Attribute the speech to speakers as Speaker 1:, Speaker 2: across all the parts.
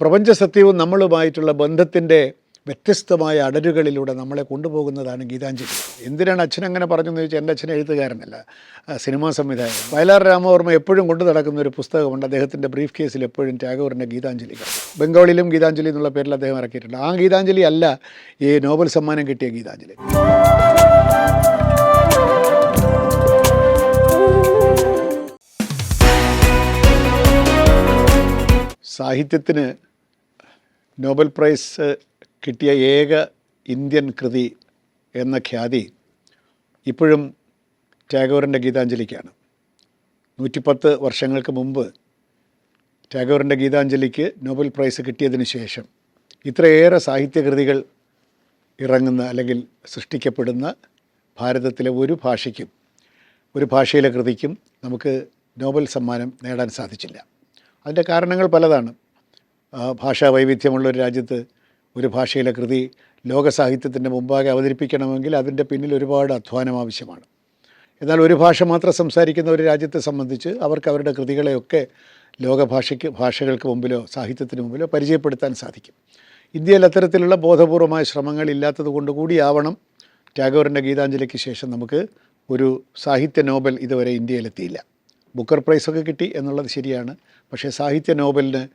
Speaker 1: പ്രപഞ്ച സത്യവും നമ്മളുമായിട്ടുള്ള ബന്ധത്തിന്റെ വ്യത്യസ്തമായ അടരുകളിലൂടെ നമ്മളെ കൊണ്ടുപോകുന്നതാണ് ഗീതാഞ്ജലി. എന്തിനാണ് അച്ഛൻ അങ്ങനെ പറഞ്ഞെന്ന് ചോദിച്ചാൽ എന്റെ അച്ഛൻ എഴുത്തുകാരനല്ല സിനിമാ സംവിധായകൻ. വയലാർ രാമവർമ്മ എപ്പോഴും കൊണ്ടു നടക്കുന്ന ഒരു പുസ്തകമുണ്ട്. അദ്ദേഹത്തിന്റെ ബ്രീഫ് കേസിൽ എപ്പോഴും ടാഗോറിന്റെ ഗീതാഞ്ജലി ബംഗാളിലും ഗീതാഞ്ജലി എന്നുള്ള പേരിൽ അദ്ദേഹം ഇറക്കിയിട്ടുണ്ട്. ആ ഗീതാഞ്ജലി അല്ല ഈ നോബൽ സമ്മാനം കിട്ടിയ ഗീതാഞ്ജലി. സാഹിത്യത്തിന് നോബൽ പ്രൈസ് കിട്ടിയ ഏക ഇന്ത്യൻ കൃതി എന്ന ഖ്യാതി ഇപ്പോഴും ടാഗോറിന്റെ ഗീതാഞ്ജലിക്കാണ്. നൂറ്റിപ്പത്ത് വർഷങ്ങൾക്ക് മുമ്പ് ടാഗോറിന്റെ ഗീതാഞ്ജലിക്ക് നോബൽ പ്രൈസ് കിട്ടിയതിന് ശേഷം ഇത്രയേറെ സാഹിത്യകൃതികൾ ഇറങ്ങുന്ന അല്ലെങ്കിൽ സൃഷ്ടിക്കപ്പെടുന്ന ഭാരതത്തിലെ ഒരു ഭാഷയ്ക്കും ഒരു ഭാഷയിലെ കൃതിക്കും നമുക്ക് നോബൽ സമ്മാനം നേടാൻ സാധിച്ചില്ല. അതിന്റെ കാരണങ്ങൾ പലതാണ്. ഭാഷാ വൈവിധ്യമുള്ള ഒരു രാജ്യത്ത് ഒരു ഭാഷയിലെ കൃതി ലോക സാഹിത്യത്തിന്റെ മുമ്പാകെ അവതരിപ്പിക്കണമെങ്കിൽ അതിന്റെ പിന്നിൽ ഒരുപാട് അധ്വാനം ആവശ്യമാണ്. എന്നാൽ ഒരു ഭാഷ മാത്രം സംസാരിക്കുന്ന ഒരു രാജ്യത്തെ സംബന്ധിച്ച് അവർക്ക് അവരുടെ കൃതികളെയൊക്കെ ലോകഭാഷയ്ക്ക് ഭാഷകൾക്ക് മുമ്പിലോ സാഹിത്യത്തിന് മുമ്പിലോ പരിചയപ്പെടുത്താൻ സാധിക്കും. ഇന്ത്യയിൽ അത്തരത്തിലുള്ള ബോധപൂർവമായ ശ്രമങ്ങൾ ഇല്ലാത്തത് കൊണ്ട് കൂടിയാവണം ടാഗോറിന്റെ ഗീതാഞ്ജലിക്ക് ശേഷം നമുക്ക് ഒരു സാഹിത്യ നോബൽ ഇതുവരെ ഇന്ത്യയിലെത്തിയില്ല. ബുക്കർ പ്രൈസൊക്കെ കിട്ടി എന്നുള്ളത് ശരിയാണ്. പക്ഷേ സാഹിത്യ നോബലിന്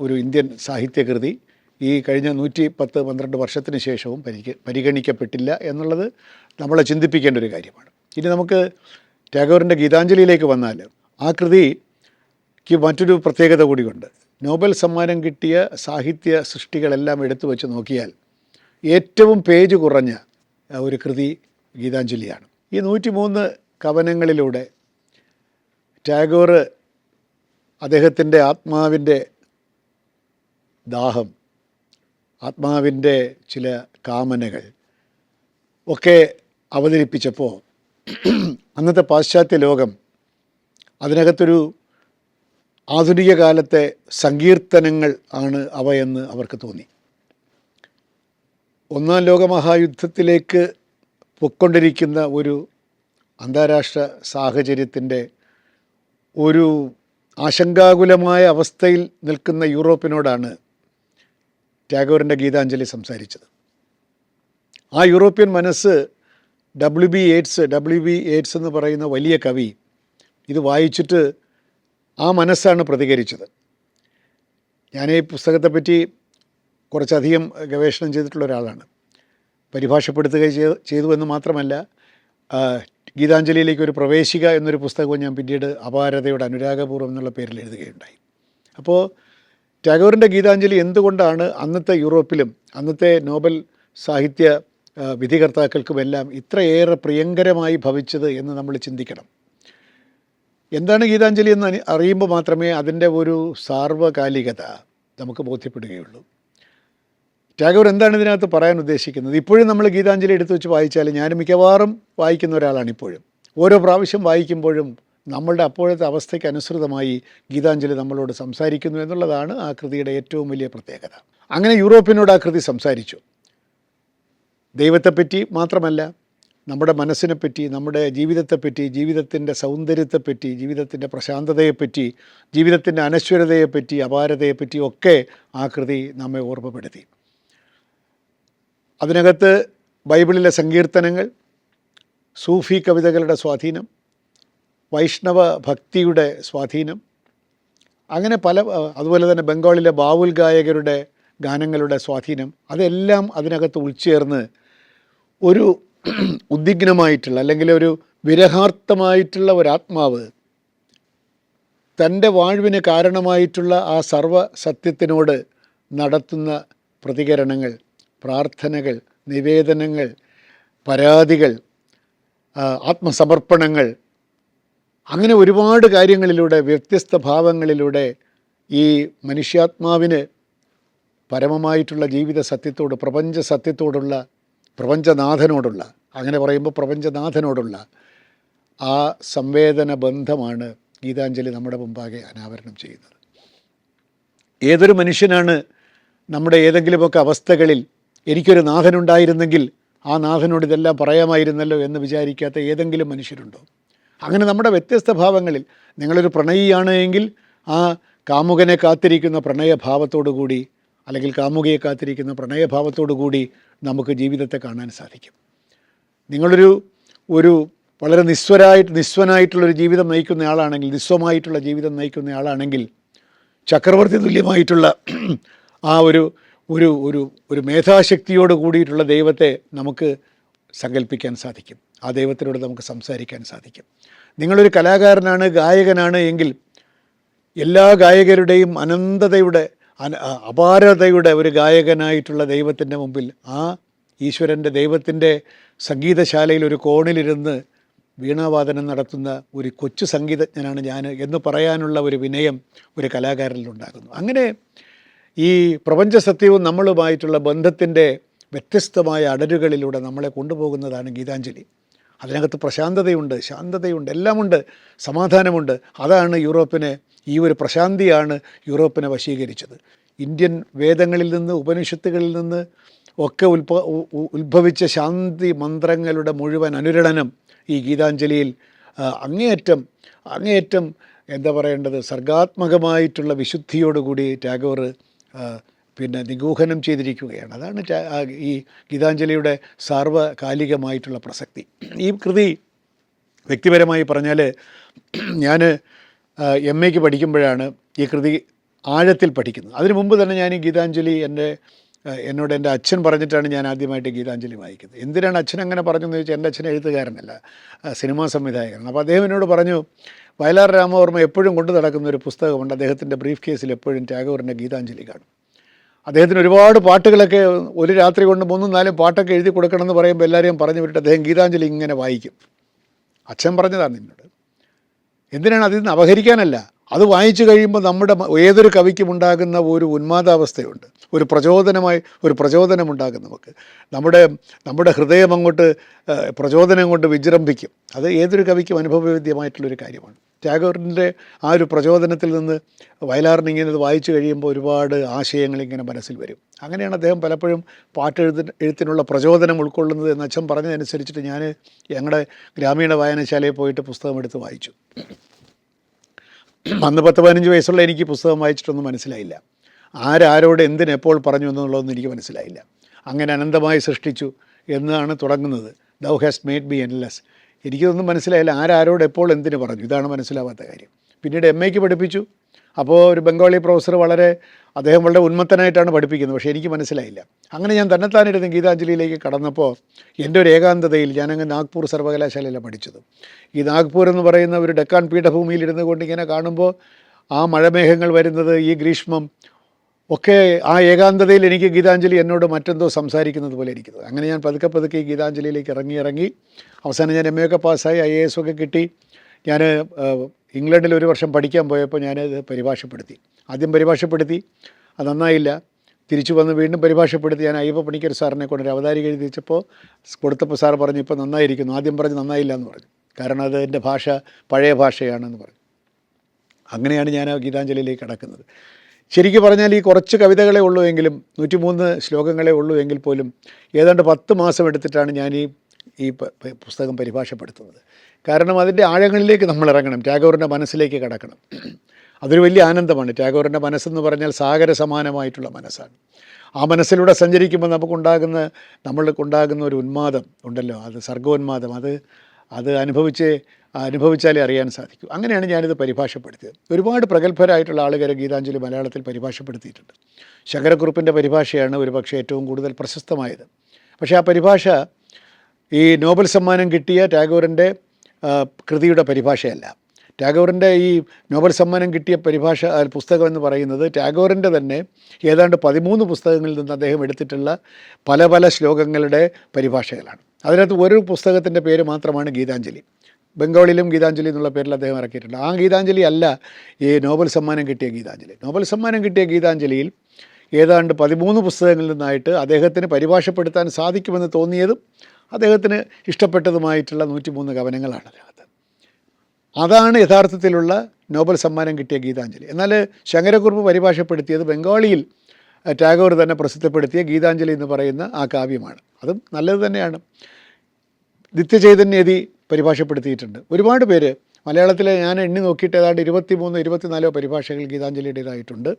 Speaker 1: ഒരു ഇന്ത്യൻ സാഹിത്യകൃതി ഈ കഴിഞ്ഞ നൂറ്റി പത്ത് പന്ത്രണ്ട് വർഷത്തിന് ശേഷവും പരിഗ പരിഗണിക്കപ്പെട്ടില്ല എന്നുള്ളത് നമ്മളെ ചിന്തിപ്പിക്കേണ്ട ഒരു കാര്യമാണ്. ഇനി നമുക്ക് ടാഗോറിന്റെ ഗീതാഞ്ജലിയിലേക്ക് വന്നാൽ ആ കൃതിക്ക് മറ്റൊരു പ്രത്യേകത കൂടിയുണ്ട്. നോബൽ സമ്മാനം കിട്ടിയ സാഹിത്യ സൃഷ്ടികളെല്ലാം എടുത്തു വെച്ച് നോക്കിയാൽ ഏറ്റവും പേജ് കുറഞ്ഞ ഒരു കൃതി ഗീതാഞ്ജലിയാണ്. ഈ നൂറ്റി മൂന്ന് കവനങ്ങളിലൂടെ ടാഗോർ അദ്ദേഹത്തിന്റെ ആത്മാവിന്റെ ദാഹം ആത്മാവിന്റെ ചില കാമനകൾ ഒക്കെ അവതരിപ്പിച്ചപ്പോൾ അന്നത്തെ പാശ്ചാത്യ ലോകം അതിനകത്തൊരു ആധുനിക കാലത്തെ സങ്കീർത്തനങ്ങൾ ആണ് അവയെന്ന് അവർക്ക് തോന്നി. ഒന്നാം ലോകമഹായുദ്ധത്തിലേക്ക് പൊക്കൊണ്ടിരിക്കുന്ന ഒരു അന്താരാഷ്ട്ര സാഹചര്യത്തിന്റെ ഒരു ആശങ്കാകുലമായ അവസ്ഥയിൽ നിൽക്കുന്ന യൂറോപ്പിനോടാണ് ടാഗോറിന്റെ ഗീതാഞ്ജലി സംസാരിച്ചത്. ആ യൂറോപ്യൻ മനസ്സ് W B Yeats W B Yeats എന്ന് പറയുന്ന വലിയ കവി ഇത് വായിച്ചിട്ട് ആ മനസ്സാണ് പ്രതികരിച്ചത്. ഞാൻ ഈ പുസ്തകത്തെപ്പറ്റി കുറച്ചധികം ഗവേഷണം ചെയ്തിട്ടുള്ള ഒരാളാണ്. പരിഭാഷപ്പെടുത്തുക ചെയ്തു എന്ന് മാത്രമല്ല ഗീതാഞ്ജലിയിലേക്ക് ഒരു പ്രവേശിക എന്നൊരു പുസ്തകവും ഞാൻ പിന്നീട് അപാരതയുടെ അനുരാഗപൂർവം എന്നുള്ള പേരിൽ എഴുതുകയുണ്ടായി. അപ്പോൾ ടാഗോറിന്റെ ഗീതാഞ്ജലി എന്തുകൊണ്ടാണ് അന്നത്തെ യൂറോപ്പിലും അന്നത്തെ നോബൽ സാഹിത്യ വിധികർത്താക്കൾക്കുമെല്ലാം ഇത്രയേറെ പ്രിയങ്കരമായി ഭവിച്ചത് എന്ന് നമ്മൾ ചിന്തിക്കണം. എന്താണ് ഗീതാഞ്ജലി എന്ന് അറിയുമ്പോൾ മാത്രമേ അതിന്റെ ഒരു സാർവകാലികത നമുക്ക് ബോധ്യപ്പെടുകയുള്ളൂ. ടാഗോർ എന്താണ് ഇതിനകത്ത് പറയാൻ ഉദ്ദേശിക്കുന്നത്? ഇപ്പോഴും നമ്മൾ ഗീതാഞ്ജലി എടുത്തു വെച്ച് വായിച്ചാൽ ഞാൻ മിക്കവാറും വായിക്കുന്ന ഒരാളാണ് ഇപ്പോഴും. ഓരോ പ്രാവശ്യം വായിക്കുമ്പോഴും നമ്മളുടെ അപ്പോഴത്തെ അവസ്ഥയ്ക്ക് അനുസൃതമായി ഗീതാഞ്ജലി നമ്മളോട് സംസാരിക്കുന്നു എന്നുള്ളതാണ് ആ കൃതിയുടെ ഏറ്റവും വലിയ പ്രത്യേകത. അങ്ങനെ യൂറോപ്പിനോട് ആ കൃതി സംസാരിച്ചു. ദൈവത്തെപ്പറ്റി മാത്രമല്ല നമ്മുടെ മനസ്സിനെപ്പറ്റി നമ്മുടെ ജീവിതത്തെപ്പറ്റി ജീവിതത്തിന്റെ സൗന്ദര്യത്തെപ്പറ്റി ജീവിതത്തിന്റെ പ്രശാന്തതയെപ്പറ്റി ജീവിതത്തിന്റെ അനശ്വരതയെപ്പറ്റി അപാരതയെപ്പറ്റി ഒക്കെ ആ കൃതി നമ്മെ ഓർമ്മപ്പെടുത്തി. അതിനകത്ത് ബൈബിളിലെ സങ്കീർത്തനങ്ങൾ സൂഫി കവിതകളുടെ സ്വാധീനം വൈഷ്ണവ ഭക്തിയുടെ സ്വാധീനം. അങ്ങനെ പല അതുപോലെ തന്നെ ബംഗാളിലെ ബാവുൽ ഗായകരുടെ ഗാനങ്ങളുടെ സ്വാധീനം. അതെല്ലാം അതിനകത്ത് ഉൾച്ചേർന്ന് ഒരു ഉദ്വിഗ്നമായിട്ടുള്ള അല്ലെങ്കിൽ ഒരു വിരഹാർത്ഥമായിട്ടുള്ള ഒരാത്മാവ് തന്റെ വാഴ്വിന് കാരണമായിട്ടുള്ള ആ സർവ സത്യത്തിനോട് നടത്തുന്ന പ്രതികരണങ്ങൾ പ്രാർത്ഥനകൾ നിവേദനങ്ങൾ പരാതികൾ ആത്മസമർപ്പണങ്ങൾ അങ്ങനെ ഒരുപാട് കാര്യങ്ങളിലൂടെ വ്യത്യസ്ത ഭാവങ്ങളിലൂടെ ഈ മനുഷ്യാത്മാവിന് പരമമായിട്ടുള്ള ജീവിത സത്യത്തോട് പ്രപഞ്ച സത്യത്തോടുള്ള പ്രപഞ്ചനാഥനോടുള്ള അങ്ങനെ പറയുമ്പോൾ പ്രപഞ്ചനാഥനോടുള്ള ആ സംവേദന ബന്ധമാണ് ഗീതാഞ്ജലി നമ്മുടെ മുമ്പാകെ അനാവരണം ചെയ്യുന്നത്. ഏതൊരു മനുഷ്യനാണ് നമ്മുടെ ഏതെങ്കിലുമൊക്കെ അവസ്ഥകളിൽ എനിക്കൊരു നാഥനുണ്ടായിരുന്നെങ്കിൽ ആ നാഥനോട് ഇതെല്ലാം പറയാമായിരുന്നല്ലോ എന്ന് വിചാരിക്കാത്ത ഏതെങ്കിലും മനുഷ്യരുണ്ടോ? അങ്ങനെ നമ്മുടെ വ്യത്യസ്ത ഭാവങ്ങളിൽ നിങ്ങളൊരു പ്രണയിയാണ് എങ്കിൽ ആ കാമുകനെ കാത്തിരിക്കുന്ന പ്രണയഭാവത്തോടു കൂടി അല്ലെങ്കിൽ കാമുകയെ കാത്തിരിക്കുന്ന പ്രണയഭാവത്തോടു കൂടി നമുക്ക് ജീവിതത്തെ കാണാൻ സാധിക്കും. നിങ്ങളൊരു ഒരു വളരെ നിസ്വരായിട്ട് നിസ്വനായിട്ടുള്ളൊരു ജീവിതം നയിക്കുന്ന ആളാണെങ്കിൽ നിസ്വമായിട്ടുള്ള ജീവിതം നയിക്കുന്ന ആളാണെങ്കിൽ ചക്രവർത്തി തുല്യമായിട്ടുള്ള ആ ഒരു ഒരു ഒരു ഒരു മേധാശക്തിയോട് കൂടിയിട്ടുള്ള ദൈവത്തെ നമുക്ക് സങ്കല്പിക്കാൻ സാധിക്കും. ആ ദൈവത്തിനോട് നമുക്ക് സംസാരിക്കാൻ സാധിക്കും. നിങ്ങളൊരു കലാകാരനാണ് ഗായകനാണ് എങ്കിൽ എല്ലാ ഗായകരുടെയും അനന്തതയുടെ അന അപാരതയുടെ ഒരു ഗായകനായിട്ടുള്ള ദൈവത്തിന്റെ മുമ്പിൽ ആ ഈശ്വരന്റെ ദൈവത്തിന്റെ സംഗീതശാലയിൽ ഒരു കോണിലിരുന്ന് വീണാവാദനം നടത്തുന്ന ഒരു കൊച്ചു സംഗീതജ്ഞനാണ് ഞാൻ എന്ന് പറയാനുള്ള ഒരു വിനയം ഒരു കലാകാരനിലുണ്ടാകുന്നു. അങ്ങനെ ഈ പ്രപഞ്ച സത്യവും നമ്മളുമായിട്ടുള്ള ബന്ധത്തിന്റെ വ്യത്യസ്തമായ അടരുകളിലൂടെ നമ്മളെ കൊണ്ടുപോകുന്നതാണ് ഗീതാഞ്ജലി. അതിനകത്ത് പ്രശാന്തതയുണ്ട് ശാന്തതയുണ്ട് എല്ലാമുണ്ട് സമാധാനമുണ്ട്. അതാണ് യൂറോപ്പിനെ ഈ ഒരു പ്രശാന്തിയാണ് യൂറോപ്പിനെ വശീകരിച്ചത്. ഇന്ത്യൻ വേദങ്ങളിൽ നിന്ന് ഉപനിഷത്തുകളിൽ നിന്ന് ഒക്കെ ഉൽഭ ഉ- ഉ- ഉത്ഭവിച്ച ശാന്തി മന്ത്രങ്ങളുടെ മുഴുവൻ അനുരണനം ഈ ഗീതാഞ്ജലിയിൽ അങ്ങേയറ്റം അങ്ങേയറ്റം എന്താ പറയേണ്ടത്? സർഗാത്മകമായിട്ടുള്ള വിശുദ്ധിയോടുകൂടി ടാഗോർ പിന്നെ നിഗൂഹനം ചെയ്തിരിക്കുകയാണ്. അതാണ് ഈ ഗീതാഞ്ജലിയുടെ സാർവകാലികമായിട്ടുള്ള പ്രസക്തി. ഈ കൃതി വ്യക്തിപരമായി പറഞ്ഞാൽ ഞാൻ എം എക്ക് പഠിക്കുമ്പോഴാണ് ഈ കൃതി ആഴത്തിൽ പഠിക്കുന്നത്. അതിനു മുമ്പ് തന്നെ ഞാൻ ഈ ഗീതാഞ്ജലി എന്റെ എന്നോട് എന്റെ അച്ഛൻ പറഞ്ഞിട്ടാണ് ഞാൻ ആദ്യമായിട്ട് ഗീതാഞ്ജലി വായിക്കുന്നത്. എന്തിനാണ് അച്ഛൻ അങ്ങനെ പറഞ്ഞതെന്ന് ചോദിച്ചാൽ എന്റെ അച്ഛൻ എഴുത്തുകാരനല്ല സിനിമാ സംവിധായകനാണ് അപ്പോൾ അദ്ദേഹം എന്നോട് പറഞ്ഞു വയലാർ രാമവർമ്മ എപ്പോഴും കൊണ്ടു നടക്കുന്ന ഒരു പുസ്തകമുണ്ട്. അദ്ദേഹത്തിന്റെ ബ്രീഫ് കേസിൽ എപ്പോഴും ടാഗോറിന്റെ ഗീതാഞ്ജലി കാണും. അദ്ദേഹത്തിന് ഒരുപാട് പാട്ടുകളൊക്കെ ഒരു രാത്രി കൊണ്ട് മൂന്നും നാലും പാട്ടൊക്കെ എഴുതി കൊടുക്കണമെന്ന് പറയുമ്പോൾ എല്ലാവരെയും പറഞ്ഞു വിട്ടിട്ട് അദ്ദേഹം ഗീതാഞ്ജലി ഇങ്ങനെ വായിക്കും. അച്ഛൻ പറഞ്ഞതാണ് നിന്നോട്. എന്തിനാണ് അതിൽ നിന്ന് അപഹരിക്കാനല്ല? അത് വായിച്ചു കഴിയുമ്പോൾ നമ്മുടെ ഏതൊരു കവിക്കും ഉണ്ടാകുന്ന ഒരു ഉന്മാദാവസ്ഥയുണ്ട്. ഒരു പ്രചോദനമായി ഒരു പ്രചോദനമുണ്ടാകും നമുക്ക്. നമ്മുടെ നമ്മുടെ ഹൃദയം അങ്ങോട്ട് പ്രചോദനം കൊണ്ട് വിജൃംഭിക്കും. അത് ഏതൊരു കവിക്കും അനുഭവവേദ്യമായിട്ടുള്ളൊരു കാര്യമാണ്. ടാഗോറിന്റെ ആ ഒരു പ്രചോദനത്തിൽ നിന്ന് വയലാറിന് ഇങ്ങനെ ഇത് വായിച്ചു കഴിയുമ്പോൾ ഒരുപാട് ആശയങ്ങൾ ഇങ്ങനെ മനസ്സിൽ വരും. അങ്ങനെയാണ് അദ്ദേഹം പലപ്പോഴും പാട്ടെഴുതി എഴുത്തിനുള്ള പ്രചോദനം ഉൾക്കൊള്ളുന്നത് എന്ന് അച്ഛൻ പറഞ്ഞതനുസരിച്ചിട്ട് ഞാൻ ഞങ്ങളുടെ ഗ്രാമീണ വായനശാലയിൽ പോയിട്ട് പുസ്തകം എടുത്ത് വായിച്ചു. അന്ന് പത്ത് പതിനഞ്ച് വയസ്സുള്ള എനിക്ക് പുസ്തകം വായിച്ചിട്ടൊന്നും മനസ്സിലായില്ല. ആരാരോട് എന്തിനെപ്പോൾ പറഞ്ഞു എന്നുള്ളതൊന്നും എനിക്ക് മനസ്സിലായില്ല. അങ്ങനെ അനന്തമായി സൃഷ്ടിച്ചു എന്നാണ് തുടങ്ങുന്നത്. Thou has made be endless എനിക്കൊന്നും മനസ്സിലായില്ല. ആരാരോട് എപ്പോൾ എന്തിന് പറഞ്ഞു? ഇതാണ് മനസ്സിലാവാത്ത കാര്യം. പിന്നീട് എം എക്ക് പഠിപ്പിച്ചു. അപ്പോൾ ഒരു ബംഗാളി പ്രൊഫസർ വളരെ അദ്ദേഹം വളരെ ഉന്മത്തനായിട്ടാണ് പഠിപ്പിക്കുന്നത്. പക്ഷേ എനിക്ക് മനസ്സിലായില്ല. അങ്ങനെ ഞാൻ തന്നെത്താനിരുന്ന് ഗീതാഞ്ജലിയിലേക്ക് കടന്നപ്പോൾ എന്റെ ഒരു ഏകാന്തതയിൽ ഞാനങ്ങ് നാഗ്പൂർ സർവകലാശാലയിലാണ് പഠിച്ചത്. ഈ നാഗ്പൂർ എന്ന് പറയുന്ന ഒരു ഡെക്കാൻ പീഠഭൂമിയിൽ ഇരുന്നുകൊണ്ട് ഇങ്ങനെ കാണുമ്പോൾ ആ മഴമേഘങ്ങൾ വരുന്നത് ഈ ഗ്രീഷ്മം ഒക്കെ ആ ഏകാന്തതയിൽ എനിക്ക് ഗീതാഞ്ജലി എന്നോട് മറ്റെന്തോ സംസാരിക്കുന്നത് പോലെ ഇരിക്കുന്നത്. അങ്ങനെ ഞാൻ പതുക്കെ പതുക്കെ ഗീതാഞ്ജലിയിലേക്ക് ഇറങ്ങി ഇറങ്ങി. അവസാനം ഞാൻ എം എ ഒക്കെ പാസ്സായി ഐ എ എസ് ഒക്കെ കിട്ടി. ഞാൻ ഇംഗ്ലണ്ടിൽ ഒരു വർഷം പഠിക്കാൻ പോയപ്പോൾ ഞാൻ ഞാനത് പരിഭാഷപ്പെടുത്തി. ആദ്യം പരിഭാഷപ്പെടുത്തി. അത് നന്നായില്ല. തിരിച്ചു വന്ന് വീണ്ടും പരിഭാഷപ്പെടുത്തി. ഞാൻ അയ്യപ്പ പണിക്കർ സാറിനെ കൊണ്ട് ഒരു അവതാരിക എഴുതിച്ചപ്പോൾ കൊടുത്തപ്പോൾ സാർ പറഞ്ഞു ഇപ്പോൾ നന്നായിരിക്കുന്നു. ആദ്യം പറഞ്ഞ് നന്നായില്ല എന്ന് പറഞ്ഞു. കാരണം അത് എന്റെ ഭാഷ പഴയ ഭാഷയാണെന്ന് പറഞ്ഞു. അങ്ങനെയാണ് ഞാൻ ഗീതാഞ്ജലിയിലേക്ക് കടക്കുന്നത്. ശരിക്കും പറഞ്ഞാൽ ഈ കുറച്ച് കവിതകളെ ഉള്ളൂ എങ്കിലും നൂറ്റിമൂന്ന് ശ്ലോകങ്ങളെ ഉള്ളൂ എങ്കിൽ പോലും ഏതാണ്ട് പത്ത് മാസം എടുത്തിട്ടാണ് ഞാൻ ഈ ഈ പുസ്തകം പരിഭാഷപ്പെടുത്തുന്നത്. കാരണം അതിന്റെ ആഴങ്ങളിലേക്ക് നമ്മൾ ഇറങ്ങണം ടാഗോറിന്റെ മനസ്സിലേക്ക് കടക്കണം. അതൊരു വലിയ ആനന്ദമാണ്. ടാഗോറിന്റെ മനസ്സെന്ന് പറഞ്ഞാൽ സാഗര സമാനമായിട്ടുള്ള മനസ്സാണ്. ആ മനസ്സിലൂടെ സഞ്ചരിക്കുമ്പോൾ നമുക്കുണ്ടാകുന്ന നമ്മൾക്കുണ്ടാകുന്ന ഒരു ഉന്മാദം ഉണ്ടല്ലോ. അത് സർഗോന്മാദം. അത് അത് അനുഭവിച്ച് അനുഭവിച്ചാലേ അറിയാൻ സാധിക്കൂ. അങ്ങനെയാണ് ഞാനിത് പരിഭാഷപ്പെടുത്തിയത്. ഒരുപാട് പ്രഗത്ഭരായിട്ടുള്ള ആളുകാരെ ഗീതാഞ്ജലി മലയാളത്തിൽ പരിഭാഷപ്പെടുത്തിയിട്ടുണ്ട്. ശങ്കരക്കുറുപ്പിന്റെ പരിഭാഷയാണ് ഒരുപക്ഷെ ഏറ്റവും കൂടുതൽ പ്രശസ്തമായത്. പക്ഷേ ആ പരിഭാഷ ഈ നോബൽ സമ്മാനം കിട്ടിയ ടാഗോറിന്റെ കൃതിയുടെ പരിഭാഷയല്ല. ടാഗോറിന്റെ ഈ നോബൽ സമ്മാനം കിട്ടിയ പരിഭാഷ പുസ്തകം എന്ന് പറയുന്നത് ടാഗോറിന്റെ തന്നെ ഏതാണ്ട് പതിമൂന്ന് പുസ്തകങ്ങളിൽ നിന്ന് അദ്ദേഹം എടുത്തിട്ടുള്ള പല പല ശ്ലോകങ്ങളുടെ പരിഭാഷകളാണ്. അതിനകത്ത് ഒരു പുസ്തകത്തിന്റെ പേര് മാത്രമാണ് ഗീതാഞ്ജലി. ബംഗാളിലും ഗീതാഞ്ജലി എന്നുള്ള പേരിൽ അദ്ദേഹം ഇറക്കിയിട്ടുണ്ട്. ആ ഗീതാഞ്ജലി അല്ല ഈ നോബൽ സമ്മാനം കിട്ടിയ ഗീതാഞ്ജലി. നോബൽ സമ്മാനം കിട്ടിയ ഗീതാഞ്ജലിയിൽ ഏതാണ്ട് പതിമൂന്ന് പുസ്തകങ്ങളിൽ നിന്നായിട്ട് അദ്ദേഹത്തിന് പരിഭാഷപ്പെടുത്താൻ സാധിക്കുമെന്ന് തോന്നിയതും അദ്ദേഹത്തിന് ഇഷ്ടപ്പെട്ടതുമായിട്ടുള്ള നൂറ്റിമൂന്ന് കവനങ്ങളാണ് അതിനകത്ത്. അതാണ് യഥാർത്ഥത്തിലുള്ള നോബൽ സമ്മാനം കിട്ടിയ ഗീതാഞ്ജലി. എന്നാൽ ശങ്കരക്കുറുപ്പ് പരിഭാഷപ്പെടുത്തിയത് ബംഗാളിയിൽ ടാഗോർ തന്നെ പ്രസിദ്ധപ്പെടുത്തിയ ഗീതാഞ്ജലി എന്ന് പറയുന്ന ആ കാവ്യമാണ്. അതും നല്ലത് തന്നെയാണ്. നിത്യചൈതന്യതി പരിഭാഷപ്പെടുത്തിയിട്ടുണ്ട്. ഒരുപാട് പേര് മലയാളത്തിൽ ഞാൻ എണ്ണി നോക്കിയിട്ട് ഏതാണ്ട് ഇരുപത്തി മൂന്ന് ഇരുപത്തിനാലോ പരിഭാഷകൾ ഗീതാഞ്ജലിയുടേതായിട്ടുണ്ട്.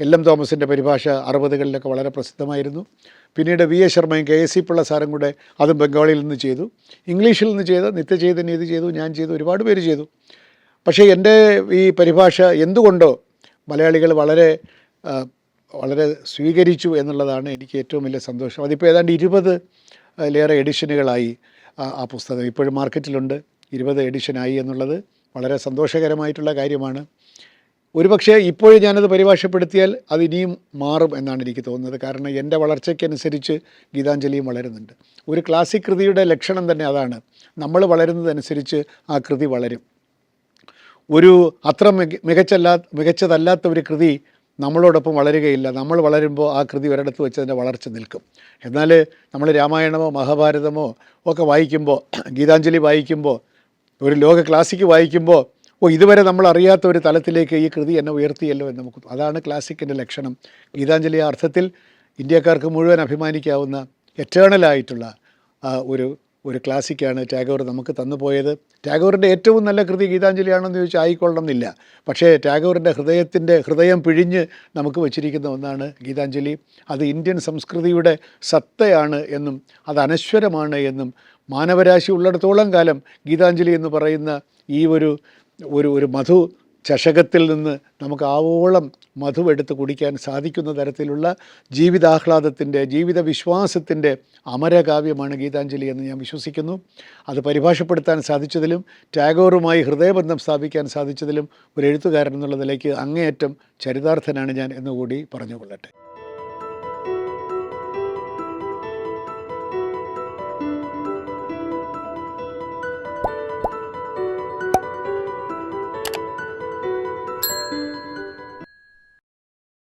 Speaker 1: എൽ എം തോമസിന്റെ പരിഭാഷ അറുപതുകളിലൊക്കെ വളരെ പ്രസിദ്ധമായിരുന്നു. പിന്നീട് വി എ ശർമ്മയും കെ എസ് സി പിള്ള സാറും കൂടെ അതും ബംഗാളിയിൽ നിന്ന് ചെയ്തു. ഇംഗ്ലീഷിൽ നിന്ന് ചെയ്ത് നിത്യചൈതന്യം ഇത് ചെയ്തു ഞാൻ ചെയ്തു ഒരുപാട് പേര് ചെയ്തു. പക്ഷേ എന്റെ ഈ പരിഭാഷ എന്തുകൊണ്ടോ മലയാളികൾ വളരെ വളരെ സ്വീകരിച്ചു എന്നുള്ളതാണ് എനിക്ക് ഏറ്റവും വലിയ സന്തോഷം. അതിപ്പോൾ ഏതാണ്ട് ഇരുപത് ലേറെ എഡിഷനുകളായി ആ പുസ്തകം ഇപ്പോഴും മാർക്കറ്റിലുണ്ട്. ഇരുപത് എഡിഷനായി എന്നുള്ളത് വളരെ സന്തോഷകരമായിട്ടുള്ള കാര്യമാണ്. ഒരുപക്ഷേ ഇപ്പോഴും ഞാനത് പരിഭാഷപ്പെടുത്തിയാൽ അത് ഇനിയും മാറും എന്നാണ് എനിക്ക് തോന്നുന്നത്. കാരണം എന്റെ വളർച്ചയ്ക്കനുസരിച്ച് ഗീതാഞ്ജലിയും വളരുന്നുണ്ട്. ഒരു ക്ലാസിക് കൃതിയുടെ ലക്ഷണം തന്നെ അതാണ്. നമ്മൾ വളരുന്നതനുസരിച്ച് ആ കൃതി വളരും. ഒരു അത്ര മിക മികച്ചല്ലാ മികച്ചതല്ലാത്ത ഒരു കൃതി നമ്മളോടൊപ്പം വളരുകയില്ല. നമ്മൾ വളരുമ്പോൾ ആ കൃതി ഒരിടത്ത് വെച്ച് അതിന്റെ വളർച്ച നിൽക്കും. എന്നാൽ നമ്മൾ രാമായണമോ മഹാഭാരതമോ ഒക്കെ വായിക്കുമ്പോൾ ഗീതാഞ്ജലി വായിക്കുമ്പോൾ ഒരു ലോക ക്ലാസിക് വായിക്കുമ്പോൾ ഓ ഇതുവരെ നമ്മൾ അറിയാത്ത ഒരു തലത്തിലേക്ക് ഈ കൃതി എന്നെ ഉയർത്തിയല്ലോ എന്ന് നമുക്ക് അതാണ് ക്ലാസിക്കിന്റെ ലക്ഷണം. ഗീതാഞ്ജലി ആ അർത്ഥത്തിൽ ഇന്ത്യക്കാർക്ക് മുഴുവൻ അഭിമാനിക്കാവുന്ന എറ്റേണലായിട്ടുള്ള ഒരു ഒരു ക്ലാസിക്കാണ് ടാഗോർ നമുക്ക് തന്നുപോയത് ടാഗോറിന്റെ ഏറ്റവും നല്ല കൃതി ഗീതാഞ്ജലിയാണെന്ന് ചോദിച്ചാൽ ആയിക്കൊള്ളണം എന്നില്ല പക്ഷേ ടാഗോറിന്റെ ഹൃദയത്തിന്റെ ഹൃദയം പിഴിഞ്ഞ് നമുക്ക് വച്ചിരിക്കുന്ന ഒന്നാണ് ഗീതാഞ്ജലി. അത് ഇന്ത്യൻ സംസ്കൃതിയുടെ സത്തയാണ് എന്നും അത് അനശ്വരമാണ് എന്നും മാനവരാശി ഉള്ളിടത്തോളം കാലം ഗീതാഞ്ജലി എന്ന് പറയുന്ന ഈ ഒരു ഒരു ഒരു മധു ചഷകത്തിൽ നിന്ന് നമുക്ക് ആവോളം മധുവെടുത്ത് കുടിക്കാൻ സാധിക്കുന്ന തരത്തിലുള്ള ജീവിതാഹ്ലാദത്തിന്റെ ജീവിത വിശ്വാസത്തിന്റെ അമരകാവ്യമാണ് ഗീതാഞ്ജലി എന്ന് ഞാൻ വിശ്വസിക്കുന്നു. അത് പരിഭാഷപ്പെടുത്താൻ സാധിച്ചതിലും ടാഗോറുമായി ഹൃദയബന്ധം സ്ഥാപിക്കാൻ സാധിച്ചതിലും ഒരു എഴുത്തുകാരൻ എന്നുള്ള നിലയ്ക്ക് അങ്ങേയറ്റം ചരിതാർത്ഥനാണ് ഞാൻ എന്നുകൂടി പറഞ്ഞുകൊള്ളട്ടെ.